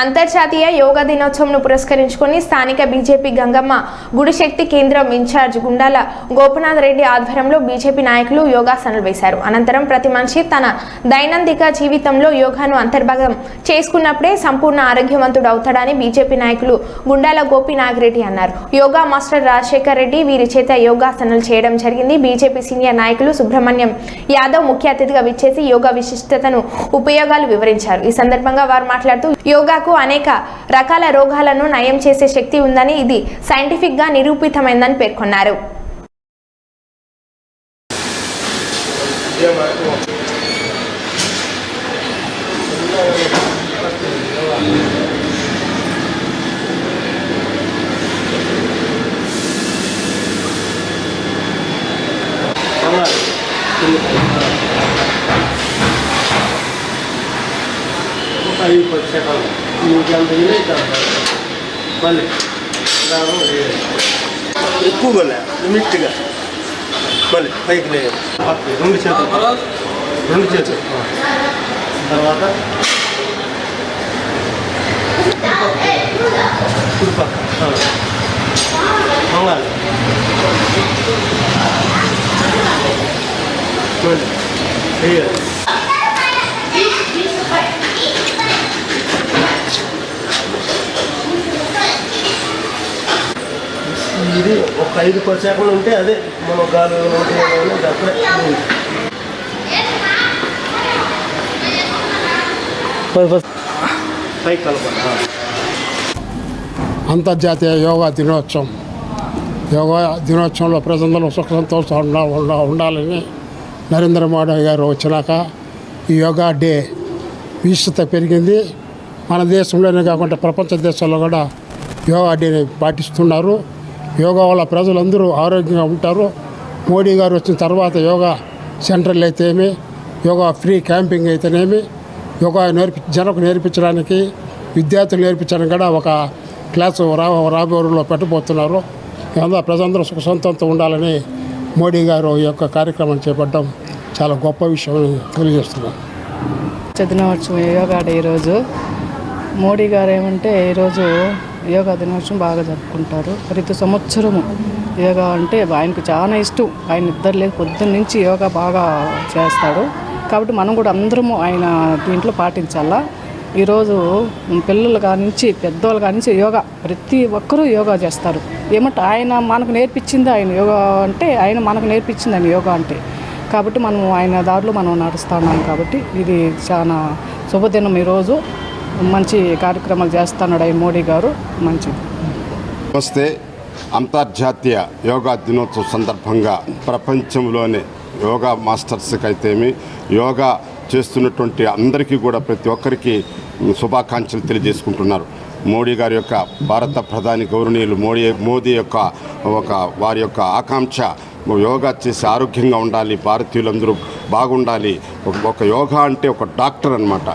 అంతర్జాతీయ యోగా దినోత్సవంను పురస్కరించుకొని స్థానిక బీజేపీ గంగమ్మ గుడిశక్తి కేంద్రం ఇన్ఛార్జ్ గుండాల గోపనాథ్ రెడ్డి ఆధ్వర్యంలో బీజేపీ నాయకులు యోగాసనాలు వేశారు. అనంతరం ప్రతి మనిషి తన దైనందిక జీవితంలో యోగాను అంతర్భాగం చేసుకున్నప్పుడే సంపూర్ణ ఆరోగ్యవంతుడు అవుతాడని బీజేపీ నాయకులు గుండాల గోపి రెడ్డి అన్నారు. యోగా మాస్టర్ రాజశేఖర్ రెడ్డి వీరి చేత యోగాసనాలు చేయడం జరిగింది. బీజేపీ సీనియర్ నాయకులు సుబ్రహ్మణ్యం యాదవ్ ముఖ్య అతిథిగా విచ్చేసి యోగా విశిష్టతను ఉపయోగాలు వివరించారు. ఈ సందర్భంగా వారు మాట్లాడుతూ యోగా యోగాకు అనేక రకాల రోగాలను నయం చేసే శక్తి ఉందని ఇది సైంటిఫిక్గా నిరూపితమైందని పేర్కొన్నారు. ఐదు ఎంత ఇదే మళ్ళీ దానం చేయాలి. ఎక్కువగా లే లిమిట్గా మళ్ళీ పైకి లేదు రెండు చేతులు రెండు చేతులు తర్వాత కుడిపక్క మంగాలి మళ్ళీ వేయాలి ఇది ఒక ఐదు పది సెకండ్లు ఉంటే అదే మనం గాలి అంతర్జాతీయ యోగా దినోత్సవం. యోగా దినోత్సవంలో ప్రజలందరూ సుఖ సంతోషం ఉండా ఉండా- ఉండాలని నరేంద్ర మోడీ గారు వచ్చినాక ఈ యోగా డే విశిష్టత పెరిగింది. మన దేశంలోనే కాకుండా ప్రపంచ దేశాల్లో కూడా యోగా డేని పాటిస్తున్నారు. యోగా వల్ల ప్రజలందరూ ఆరోగ్యంగా ఉంటారు. మోడీ గారు వచ్చిన తర్వాత యోగా సెంటర్లు అయితేమి యోగా ఫ్రీ క్యాంపింగ్ అయితేనేమి యోగా నేర్పి జనకు నేర్పించడానికి విద్యార్థులు నేర్పించడానికి కూడా ఒక క్లాసు రా రాబోరులో రోజుల్లో పెట్టబోతున్నారు. ఇదంతా ప్రజలందరూ సుఖ సొంతంతో ఉండాలని మోడీ గారు ఈ యొక్క కార్యక్రమం చేపట్టడం చాలా గొప్ప విషయం అని తెలియజేస్తున్నాను దినోత్సవం యోగా డే ఈరోజు. మోడీ గారు ఏమంటే ఈరోజు యోగా దినోత్సవం బాగా జరుపుకుంటారు. ప్రతి సంవత్సరము యోగా అంటే ఆయనకు చాలా ఇష్టం. ఆయన ఇద్దరు లేదు పొద్దున్న నుంచి యోగా బాగా చేస్తాడు. కాబట్టి మనం కూడా అందరము ఆయన దీంట్లో పాటించాలా? ఈరోజు పిల్లలు కానించి పెద్దవాళ్ళు కానించి యోగా ప్రతి ఒక్కరూ యోగా చేస్తారు. ఏమంటే ఆయన మనకు నేర్పించింది ఆయన యోగా అంటే ఆయన మనకు నేర్పించింది ఆయన యోగా అంటే. కాబట్టి మనం ఆయన దారిలో మనం నడుస్తున్నాం కాబట్టి ఇది చాలా శుభదినం ఈరోజు. మంచి కార్యక్రమాలు చేస్తున్నాడు ఈ మోడీ గారు. మంచిది. వస్తే అంతర్జాతీయ యోగా దినోత్సవం సందర్భంగా ప్రపంచంలోనే యోగా మాస్టర్స్కి అయితేమి యోగా చేస్తున్నటువంటి అందరికీ కూడా ప్రతి ఒక్కరికి శుభాకాంక్షలు తెలియజేసుకుంటున్నారు. మోడీ గారి యొక్క భారత ప్రధాని గౌరవనీయులు మోడీ మోదీ యొక్క ఒక వారి యొక్క ఆకాంక్ష యోగా చేసి ఆరోగ్యంగా ఉండాలి భారతీయులందరూ బాగుండాలి. ఒక యోగా అంటే ఒక డాక్టర్ అనమాట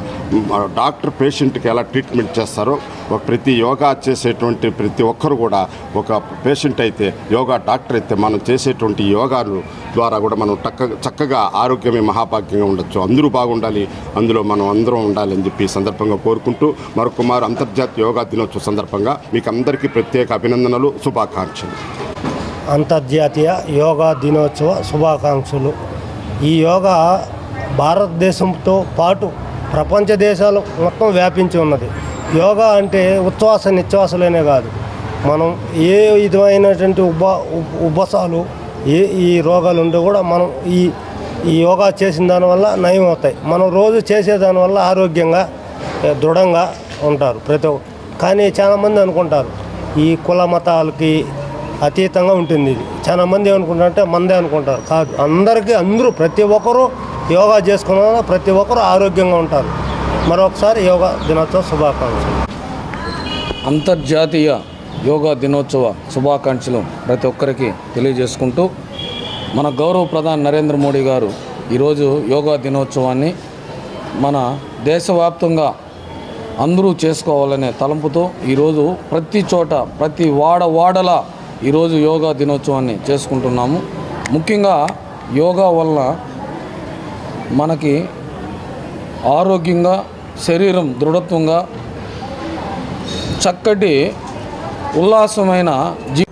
డాక్టర్ పేషెంట్కి ఎలా ట్రీట్మెంట్ చేస్తారో ఒక ప్రతి యోగా చేసేటువంటి ప్రతి ఒక్కరు కూడా ఒక పేషెంట్ అయితే యోగా డాక్టర్ అయితే మనం చేసేటువంటి యోగాలు ద్వారా కూడా మనం టక్క చక్కగా ఆరోగ్యమే మహాభాగ్యంగా ఉండొచ్చు. అందరూ బాగుండాలి అందులో మనం అందరం ఉండాలి అని చెప్పి సందర్భంగా కోరుకుంటూ మరొకమారు అంతర్జాతీయ యోగా దినోత్సవ సందర్భంగా మీకు అందరికీ ప్రత్యేక అభినందనలు శుభాకాంక్షలు. అంతర్జాతీయ యోగా దినోత్సవ శుభాకాంక్షలు. ఈ యోగా భారతదేశంతో పాటు ప్రపంచ దేశాలు మొత్తం వ్యాపించి ఉన్నది. యోగా అంటే ఉచ్ఛ్వాస నిశ్వాసలేనే కాదు. మనం ఏ విధమైనటువంటి ఉబ్బ ఉబ్బసాలు ఏ ఈ రోగాలు ఉంటే కూడా మనం ఈ ఈ యోగా చేసిన దానివల్ల నయం అవుతాయి. మనం రోజు చేసేదానివల్ల ఆరోగ్యంగా దృఢంగా ఉంటారు ప్రతి ఒక్క కానీ చాలామంది అనుకుంటారు ఈ కుల మతాలకి అతీతంగా ఉంటుంది. ఇది చాలా మంది ఏమనుకుంటారంటే మందే అనుకుంటారు. కాదు అందరికీ అందరూ ప్రతి ఒక్కరూ యోగా చేసుకున్న ప్రతి ఒక్కరూ ఆరోగ్యంగా ఉంటారు. మరొకసారి యోగా దినోత్సవ శుభాకాంక్షలు. అంతర్జాతీయ యోగా దినోత్సవ శుభాకాంక్షలు ప్రతి ఒక్కరికి తెలియజేసుకుంటూ మన గౌరవ ప్రధాని నరేంద్ర మోడీ గారు ఈరోజు యోగా దినోత్సవాన్ని మన దేశవ్యాప్తంగా అందరూ చేసుకోవాలనే తలంపుతో ఈరోజు ప్రతి చోట ప్రతి వాడ వాడల ఈరోజు యోగా దినోత్సవాన్ని చేసుకుంటున్నాము. ముఖ్యంగా యోగా వల్ల మనకి ఆరోగ్యంగా శరీరం దృఢత్వంగా చక్కటి ఉల్లాసమైన జీ